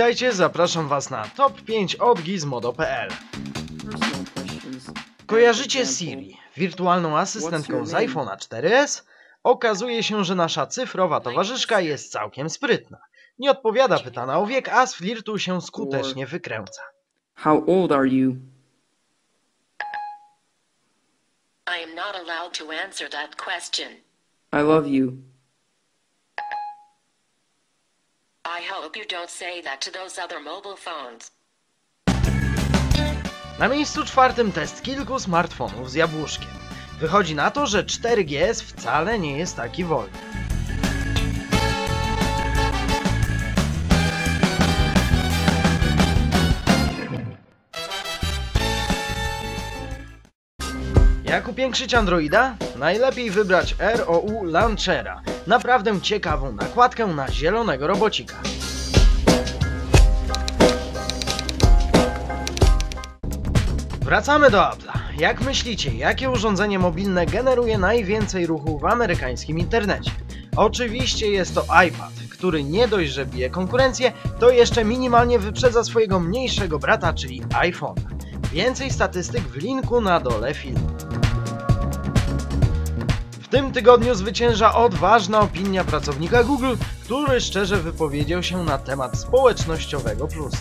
Witajcie, zapraszam Was na top 5 od gizmodo.pl. Kojarzycie Siri, wirtualną asystentką z iPhone'a 4S? Okazuje się, że nasza cyfrowa towarzyszka jest całkiem sprytna. Nie odpowiada pytana o wiek, a z flirtu się skutecznie wykręca. How old are you? I am not allowed to answer that question. I love you. Na miejscu czwartym test kilku smartfonów z jabłuszkiem. Wychodzi na to, że 4GS wcale nie jest taki wolny. Jak upiększyć Androida? Najlepiej wybrać ROU Launchera. Naprawdę ciekawą nakładkę na zielonego robocika. Wracamy do Apple'a. Jak myślicie, jakie urządzenie mobilne generuje najwięcej ruchu w amerykańskim internecie? Oczywiście jest to iPad, który nie dość, że bije konkurencję, to jeszcze minimalnie wyprzedza swojego mniejszego brata, czyli iPhone. Więcej statystyk w linku na dole filmu. Tym tygodniu zwycięża odważna opinia pracownika Google, który szczerze wypowiedział się na temat społecznościowego plusa.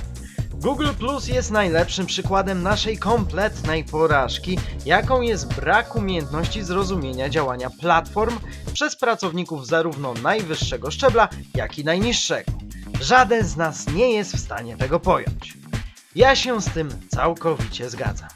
Google Plus jest najlepszym przykładem naszej kompletnej porażki, jaką jest brak umiejętności zrozumienia działania platform przez pracowników zarówno najwyższego szczebla, jak i najniższego. Żaden z nas nie jest w stanie tego pojąć. Ja się z tym całkowicie zgadzam.